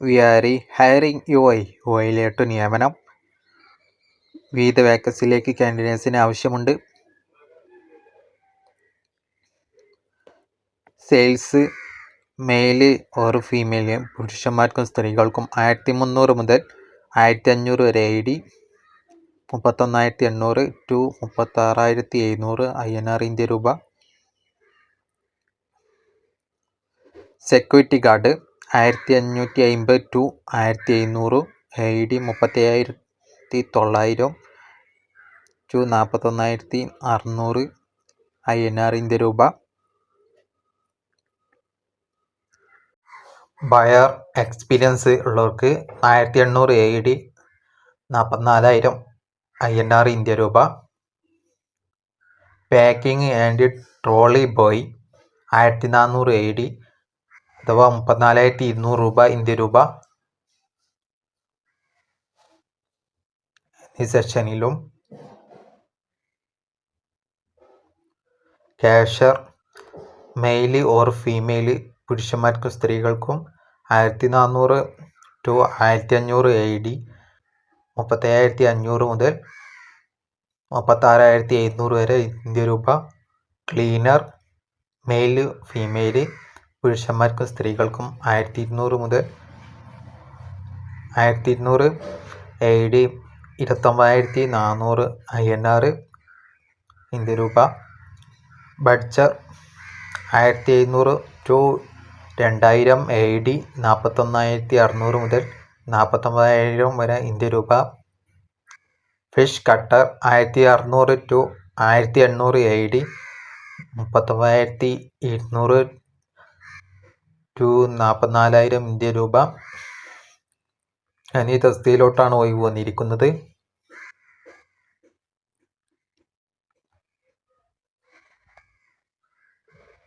V R ഈ hiring U I U ഐയിലോട്ട് നിയമനം വിവിധ വേക്കൻസിയിലേക്ക് കാൻഡിഡേറ്റ്സിന് ആവശ്യമുണ്ട്. സെയിൽസ് മെയിൽ ഓർ ഫീമെയിൽ പുരുഷന്മാർക്കും സ്ത്രീകൾക്കും ആയിരത്തി മുന്നൂറ് മുതൽ ആയിരത്തി അഞ്ഞൂറ് വരെ ഐ ഡി. മുപ്പത്തൊന്നായിരത്തി എണ്ണൂറ് ടു മുപ്പത്താറായിരത്തി എഴുന്നൂറ് ഐ എൻ ആർ ഇന്ത്യ രൂപ. സെക്യൂരിറ്റി ഗാർഡ് ആയിരത്തി അഞ്ഞൂറ്റി അൻപത് ടു ആയിരത്തി എഴുന്നൂറ് ഐ ഡി മുപ്പത്തി അയ്യായിരത്തി തൊള്ളായിരം ടു നാൽപ്പത്തൊന്നായിരത്തി അറുന്നൂറ് ഐ എൻ ആർ ഇന്ത്യ രൂപ. ബയർ എക്സ്പീരിയൻസ് ഉള്ളവർക്ക് ആയിരത്തി എണ്ണൂറ് എ ഡി നാൽപ്പത്തിനാലായിരം ഐ എൻ ആർ ഇന്ത്യ രൂപ. പാക്കിംഗ് ആൻഡ് ട്രോളി ബോയ് ആയിരത്തി നാനൂറ് എ ഡി അഥവാ മുപ്പത്തിനാലായിരത്തി ഇരുന്നൂറ് രൂപ ഇന്ത്യ രൂപ. ഈ സെക്ഷനിലും ക്യാഷർ മെയിൽ ഓർ ഫീമെയിൽ പുരുഷന്മാർക്കും സ്ത്രീകൾക്കും ആയിരത്തി നാനൂറ് ടു ആയിരത്തി അഞ്ഞൂറ് എ ഡി മുപ്പത്തയ്യായിരത്തി അഞ്ഞൂറ് മുതൽ മുപ്പത്താറായിരത്തി എഴുന്നൂറ് വരെ ഇന്ത്യ രൂപ. ക്ലീനർ മെയിൽ ഫീമെയിൽ പുരുഷന്മാർക്കും സ്ത്രീകൾക്കും ആയിരത്തി ഇരുന്നൂറ് മുതൽ ആയിരത്തി ഇരുന്നൂറ് എ ഡി ഇരുപത്തൊമ്പതിനായിരത്തി നാനൂറ് ഐ എൻ ആർ ഇന്ത്യ രൂപ. ബഡ്ജർ ആയിരത്തി എഴുന്നൂറ് ടു രണ്ടായിരം എ ഡി നാൽപ്പത്തൊന്നായിരത്തി അറുന്നൂറ് മുതൽ നാൽപ്പത്തൊമ്പതിനായിരം വരെ ഇന്ത്യ രൂപ. ഫിഷ് കട്ടർ ആയിരത്തി അറുന്നൂറ് ടു ആയിരത്തി എണ്ണൂറ് എ ഡി മുപ്പത്തൊമ്പതിനായിരത്തി ഇരുന്നൂറ് ടു നാൽപ്പത്തിനാലായിരം ഇന്ത്യ രൂപ ഈ തസ്തിയിലോട്ടാണ് ഒഴിവ് വന്നിരിക്കുന്നത്.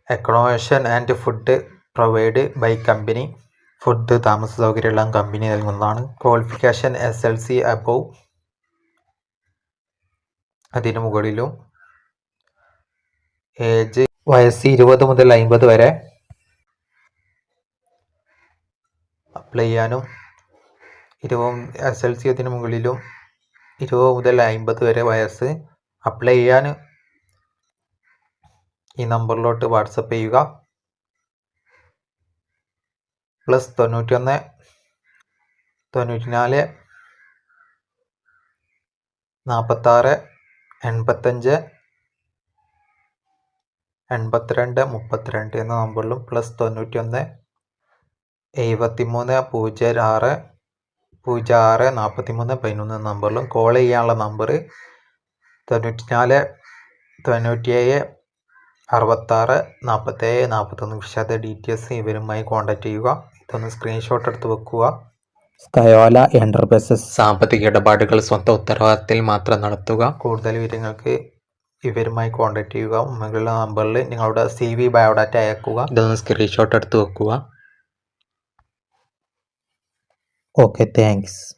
Accommodation and food provide by company food താമസ സൗകര്യമെല്ലാം കമ്പനി നൽകുന്നതാണ്. Qualification S L C above അതിനു മുകളിലും. ഏജ് വയസ്സ് ഇരുപത് മുതൽ അമ്പത് വരെ. അപ്ലൈ ചെയ്യാനും ഇരുപത് എസ് എൽ സി അതിന് മുകളിലും ഇരുപത് മുതൽ അമ്പത് വരെ വയസ്സ് അപ്ലൈ ചെയ്യാൻ ഈ നമ്പറിലോട്ട് വാട്സപ്പ് ചെയ്യുക. പ്ലസ് തൊണ്ണൂറ്റി ഒന്ന് തൊണ്ണൂറ്റി നാല് നാൽപ്പത്താറ് എൺപത്തഞ്ച് എൺപത്തിരണ്ട് മുപ്പത്തിരണ്ട് എന്ന നമ്പറിലും പ്ലസ് തൊണ്ണൂറ്റി ഒന്ന് എഴുപത്തി മൂന്ന് പൂജ്യം ആറ് പൂജ്യം ആറ് നാൽപ്പത്തി മൂന്ന് പതിനൊന്ന് നമ്പറിലും കോൾ ചെയ്യാനുള്ള നമ്പർ തൊണ്ണൂറ്റി നാല് തൊണ്ണൂറ്റിയേഴ് അറുപത്താറ് നാൽപ്പത്തേഴ് നാൽപ്പത്തൊന്ന്. വിശദ ഡീറ്റെയിൽസ് ഇവരുമായി കോൺടാക്ട് ചെയ്യുക. ഇതൊന്ന് സ്ക്രീൻഷോട്ട് എടുത്ത് വെക്കുക. സ്കയോല എന്റർപ്രൈസസ് സാമ്പത്തിക ഇടപാടുകൾ സ്വന്തം ഉത്തരവാദിത്തത്തിൽ മാത്രം നടത്തുക. കൂടുതൽ വിവരങ്ങൾക്ക് ഇവരുമായി കോൺടാക്ട് ചെയ്യുക. മുകളിലുള്ള നമ്പറിൽ നിങ്ങളുടെ സി വി ബയോഡാറ്റ അയക്കുക. ഇതൊന്ന് സ്ക്രീൻഷോട്ട് എടുത്ത് വെക്കുക. Okay, thanks.